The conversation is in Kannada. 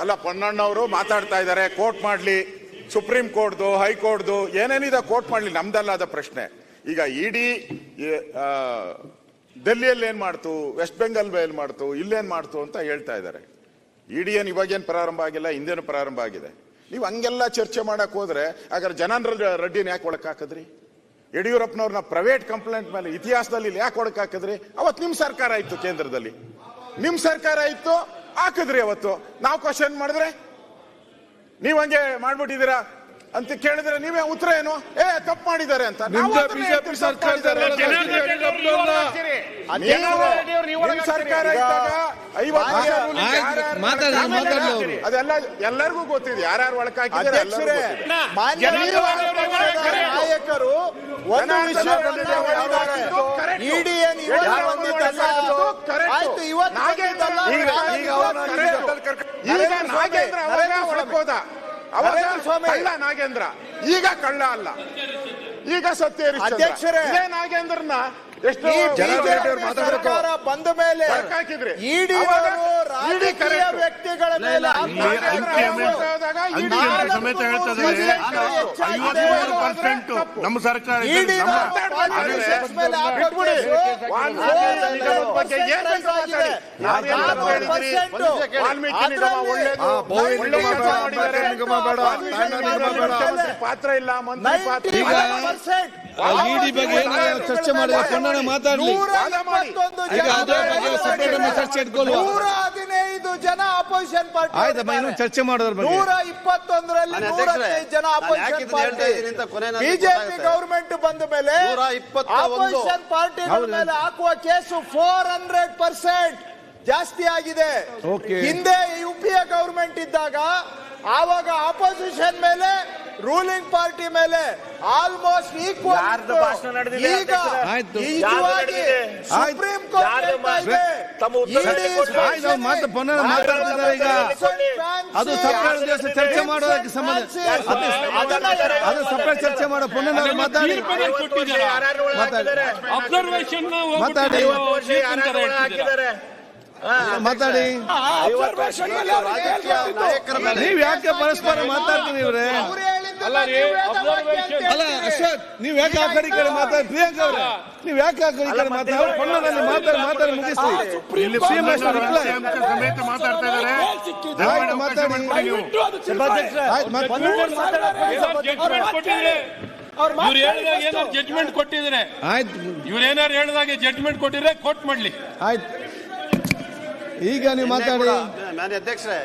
ಅಲ್ಲ, ಪೊನ್ನಣ್ಣವರು ಮಾತಾಡ್ತಾ ಇದ್ದಾರೆ, ಕೋರ್ಟ್ ಮಾಡ್ಲಿ, ಸುಪ್ರೀಂ ಕೋರ್ಟ್ದು, ಹೈಕೋರ್ಟ್ದು, ಏನೇನಿದೆ ಕೋರ್ಟ್ ಮಾಡ್ಲಿ ನಮ್ದಲ್ಲ ಪ್ರಶ್ನೆ. ಈಗ ಇಡಿ ಡೆಲ್ಲಿಯಲ್ಲಿ ಏನು ಮಾಡ್ತು, ವೆಸ್ಟ್ ಬೆಂಗಾಲ್ ಏನು ಮಾಡ್ತು, ಇಲ್ಲೇನ್ ಮಾಡ್ತು ಅಂತ ಹೇಳ್ತಾ ಇದ್ದಾರೆ. ಇಡಿ ಏನು ಇವಾಗೇನು ಪ್ರಾರಂಭ ಆಗಿಲ್ಲ, ಹಿಂದೇನು ಪ್ರಾರಂಭ ಆಗಿದೆ. ನೀವು ಹಂಗೆಲ್ಲ ಚರ್ಚೆ ಮಾಡಕ್ ಹೋದ್ರೆ, ಹಾಗಾದ್ರೆ ಜನಾರ್ದನ್ ರೆಡ್ಡಿನ ಯಾಕೆ ಒಳಕ್ ಹಾಕಿದ್ರಿ ಯಡಿಯೂರಪ್ಪನವ್ರನ್ನ ಪ್ರೈವೇಟ್ ಕಂಪ್ಲೇಂಟ್ ಮೇಲೆ ಇತಿಹಾಸದಲ್ಲಿ ಯಾಕೆ ಒಳಕ್ ಹಾಕಿದ್ರಿ ಅವತ್ ನಿಮ್ ಸರ್ಕಾರ ಇತ್ತು ಕೇಂದ್ರದಲ್ಲಿ. ನಿಮ್ಮ ಸರ್ಕಾರ ಇತ್ತು ಹಾಕಿದ್ರಿ ಅವತ್ತು ನಾವು ಕ್ವಶನ್ ಮಾಡಿದ್ರೆ ನೀವ್ ಹಂಗೆ ಮಾಡ್ಬಿಟ್ಟಿದ್ದೀರಾ ಅಂತ ಕೇಳಿದ್ರೆ ನೀವೇ ಉತ್ತರ ಏನು ಏ ತಪ್ಪು ಮಾಡಿದ್ದಾರೆ ಅಂತ ಸರ್ಕಾರ. ಅದೆಲ್ಲ ಎಲ್ಲರಿಗೂ ಗೊತ್ತಿದೆ ಯಾರ್ಯಾರು ಒಳಕ್ ಹಾಕಿದ್ದಾರೆ ಎಲ್ಲರಿಗೂ ಅಧ್ಯಕ್ಷರೇ ಗೊತ್ತಿದೆ. ಮಾನ್ಯ ಜನಾರ್ದನ್ ನಾಯಕರು ಒಂದು ವಿಷಯ. ಆಯ್ತು ಇವತ್ತು ಈಗ ನಾಗೇಂದ್ರ ಅವರೇ ನರೇಂದ್ರ ಅವರೇ ಸ್ವಾಮಿ. ಅಲ್ಲ ಅವಾಗ ಕಳ್ಳ ನಾಗೇಂದ್ರ ಈಗ ಕಳ್ಳ ಅಲ್ಲ ಈಗ ಸತ್ಯ. ಅಧ್ಯಕ್ಷರೇ. ನಾಗೇಂದ್ರನ ಎಷ್ಟು. ಸರ್ಕಾರ ಬಂದ ಮೇಲೆ. ಇಡಿ ಅವಾಗ. ವ್ಯಕ್ತಿಗಳ ಮೇಲೆ ಸಮೇತ. ಐವತ್ಮೂರು ಪರ್ಸೆಂಟ್ ನಮ್ಮ ಸರ್ಕಾರ ಪಾತ್ರ ಇಲ್ಲ ಮಂತ್ರಿ ಪಾತ್ರ ಈಗ ಇಡಿ ಬಗ್ಗೆ ಏನು ಚರ್ಚೆ ಮಾಡಿದ್ರೆ ಕನ್ನಡ ಮಾತಾಡ್ಲಿ. ಈಗ ಬಗ್ಗೆ ಚರ್ಚೆ ಇಟ್ಕೊಳ್ವಾ? ನೂರ ಅಪೋಸಿಷನ್ ಪಾರ್ಟಿ ಚರ್ಚೆ ಮಾಡೋದ್ರ ಬಗ್ಗೆ. ನೂರ ಇಪ್ಪತ್ತೊಂದರಲ್ಲಿ ನಾನು ನೂರ ಹದಿನೈದು ಜನ ಅಪೋಸಿಷನ್ ಪಾರ್ಟಿ ಬಿಜೆಪಿ ಗೌರ್ಮೆಂಟ್ ಬಂದ ಮೇಲೆ ನೂರ ಇಪ್ಪತ್ತ ಒಂದು. ಅಪೋಸಿಷನ್ ಪಾರ್ಟಿಗಳ ಮೇಲೆ ಹಾಕುವ ಕೇಸು ಫೋರ್ ಹಂಡ್ರೆಡ್ ಪರ್ಸೆಂಟ್ ಜಾಸ್ತಿ ಆಗಿದೆ. ಹಿಂದೆ ಯು ಪಿ ಎ ಗವರ್ಮೆಂಟ್ ಇದ್ದಾಗ ಆವಾಗ ಅಪೋಸಿಷನ್ ಮೇಲೆ ರೂಲಿಂಗ್ ಪಾರ್ಟಿ ಮೇಲೆ ಆಲ್ಮೋಸ್ಟ್ ಈಕ್ವಲ್ ಈಗ. ನಿಜವಾಗಿ ಸುಪ್ರೀಂ ಕೋರ್ಟ್ ತಮ್ಮ ಉತ್ತರ ಇಡೀ ಕೊಡಿ. ಆಯ್ತು ಅವ್ರು ಮಾತು ಮಾತಾಡ್ತಿದ್ದಾರೆ ಈಗ. ಅದು ಸಪ್ರೇಟ್ ದಿವಸ ಚರ್ಚೆ ಮಾಡೋದಕ್ಕೆ ಸಂಬಂಧ ಅದು- ಸಪ್ರೇಟ್ ಚರ್ಚೆ ಮಾಡೋ ಅವ್ರು ಮಾತಾಡಿ? ಅಬ್ಸರ್ವೇಷನ್ ಮಾತಾಡಿ. ಮಾತಾಡಿ. ರಾಜಕೀಯ ನಾಯಕರ ಮೇಲೆ ನೀವ್ ಯಾಕೆ ಪರಸ್ಪರ ಮಾತಾಡ್ತೀನಿ ಇವ್ರೆ? ಅಲ್ಲ ಅಶ್ವಥ್ ನೀವ್ ಯಾಕೆ ಆ ಕಡೆ ಕಡೆ ಮಾತಾಡಿ ಪ್ರಿಯಾಂಕ ಅವ್ರೆ ನೀವ್ ಯಾಕೆ ಆ ಕಡೆ ಕಡೆ ಮಾತಾಡಿ ಅವ್ರು ಮಾತಾಡಿ ಮಾತಾಡಿ ಮುಗಿಸ್ಲಿ ಇಲ್ಲಿ ಸಿ ಎಂ ಪೊನ್ನಣ್ಣ ಅಂಕಿ ಸಮೇತ ಮಾತಾಡ್ತಾ ಆಯ್ತು, ಮಾತಾಡಿ. ಕೊಟ್ಟಿದ್ರೆ ಇವ್ರು ಹೇಳಿದಾಗ ಏನಾದ್ರು ಜಡ್ಜ್ಮೆಂಟ್ ಕೊಟ್ಟಿದ್ರೆ ಆಯ್ತು. ಇವ್ರು ಏನಾರು ಹೇಳಿದಾಗ ಜಡ್ಜ್ಮೆಂಟ್ ಕೊಟ್ಟಿದ್ರೆ ಕೋರ್ಟ್ ಮಾಡ್ಲಿ. ಆಯ್ತು. ಈಗ ನೀವು ಮಾತಾಡಿ. ನಾನು ಅಧ್ಯಕ್ಷರೇ.